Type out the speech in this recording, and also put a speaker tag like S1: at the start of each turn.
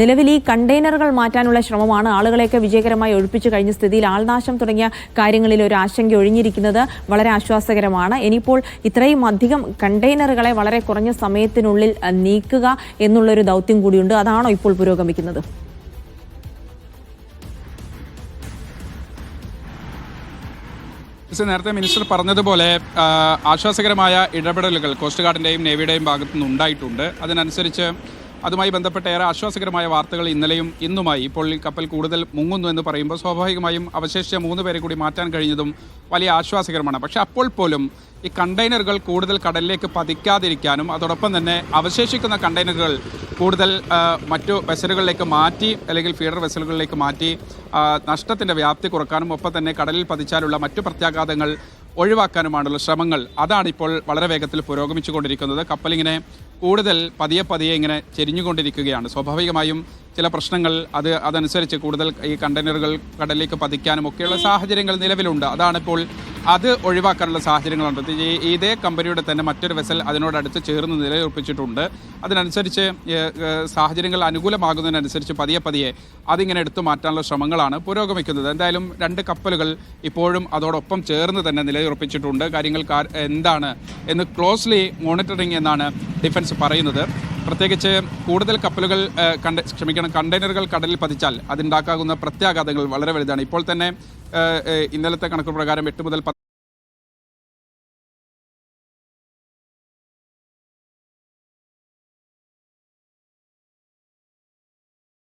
S1: നിലവിൽ ഈ കണ്ടെയ്നറുകൾ മാറ്റാനുള്ള ശ്രമമാണ് ആളുകളെയൊക്കെ വിജയകരമായി ഒഴിപ്പിച്ചു കഴിഞ്ഞ സ്ഥിതിയിൽ ആൾനാശം തുടങ്ങിയ കാര്യങ്ങളിൽ ഒരു ആശങ്ക ഒഴിഞ്ഞിരിക്കുന്നത് വളരെ ആശ്വാസകരമാണ്. ഇനിയിപ്പോൾ ഇത്രയും അധികം കണ്ടെയ്നറുകളെ വളരെ കുറഞ്ഞ സമയത്തിനുള്ളിൽ നീക്കുക എന്നുള്ളൊരു ദൗത്യം കൂടിയുണ്ട്. അതാണോ ഇപ്പോൾ പുരോഗമിക്കുന്നത്?
S2: നേരത്തെ മിനിസ്റ്റർ പറഞ്ഞതുപോലെ ആശ്വാസകരമായ ഇടപെടലുകൾ കോസ്റ്റ് ഗാർഡിന്റെയും നേവിയുടെയും ഭാഗത്തു നിന്ന് ഉണ്ടായിട്ടുണ്ട് അതിനനുസരിച്ച് അതുമായി ബന്ധപ്പെട്ട ഏറെ ആശ്വാസകരമായ വാർത്തകൾ ഇന്നലെയും ഇന്നുമായി ഇപ്പോൾ ഈ കപ്പൽ കൂടുതൽ മുങ്ങുന്നു എന്ന് പറയുമ്പോൾ സ്വാഭാവികമായും അവശേഷിച്ച മൂന്ന് പേരെ കൂടി മാറ്റാൻ കഴിഞ്ഞതും വലിയ ആശ്വാസകരമാണ്. പക്ഷെ അപ്പോൾ പോലും ഈ കണ്ടെയ്നറുകൾ കൂടുതൽ കടലിലേക്ക് പതിക്കാതിരിക്കാനും അതോടൊപ്പം തന്നെ അവശേഷിക്കുന്ന കണ്ടെയ്നറുകൾ കൂടുതൽ മറ്റു വെസലുകളിലേക്ക് മാറ്റി അല്ലെങ്കിൽ ഫീഡർ വെസലുകളിലേക്ക് മാറ്റി നഷ്ടത്തിന്റെ വ്യാപ്തി കുറക്കാനും ഒപ്പം തന്നെ കടലിൽ പതിച്ചാലുള്ള മറ്റു പ്രത്യാഘാതങ്ങൾ ഒഴിവാക്കാനുമാണുള്ള ശ്രമങ്ങൾ. അതാണ് ഇപ്പോൾ വളരെ വേഗത്തിൽ പുരോഗമിച്ചു പുരോഗമിച്ചുകൊണ്ടിരിക്കുന്നത്. കപ്പലിങ്ങനെ കൂടുതൽ പതിയെ പതിയെ ഇങ്ങനെ ചെരിഞ്ഞുകൊണ്ടിരിക്കുകയാണ്. സ്വാഭാവികമായും ചില പ്രശ്നങ്ങൾ അത് അതനുസരിച്ച് കൂടുതൽ ഈ കണ്ടെയ്നറുകൾ കടലിലേക്ക് പതിക്കാനും ഒക്കെയുള്ള സാഹചര്യങ്ങൾ നിലവിലുണ്ട്. അതാണിപ്പോൾ അത് ഒഴിവാക്കാനുള്ള സാഹചര്യങ്ങളുണ്ട്. ഇതേ കമ്പനിയുടെ തന്നെ മറ്റൊരു വെസൽ അതിനോടടുത്ത് ചേർന്ന് നിലയുറപ്പിച്ചിട്ടുണ്ട്. അതിനനുസരിച്ച് സാഹചര്യങ്ങൾ അനുകൂലമാകുന്നതിനനുസരിച്ച് പതിയെ പതിയെ അതിങ്ങനെ എടുത്തു മാറ്റാനുള്ള ശ്രമങ്ങളാണ് പുരോഗമിക്കുന്നത്. എന്തായാലും രണ്ട് കപ്പലുകൾ ഇപ്പോഴും അതോടൊപ്പം ചേർന്ന് തന്നെ നിലയുറപ്പിച്ചിട്ടുണ്ട്. കാര്യങ്ങൾ എന്താണ് എന്ന് ക്ലോസ്ലി മോണിറ്ററിംഗ് എന്നാണ് ഡിഫൻസ് പറയുന്നത്. പ്രത്യേകിച്ച് കൂടുതൽ കപ്പലുകൾ കണ്ട ക്ഷമിക്കണം കണ്ടെയ്നറുകൾ കടലിൽ പതിച്ചാൽ അതുണ്ടാക്കാകുന്ന പ്രത്യാഘാതങ്ങൾ വളരെ വലുതാണ്. ഇപ്പോൾ തന്നെ ഇന്നലത്തെ കണക്ക് പ്രകാരം എട്ട് മുതൽ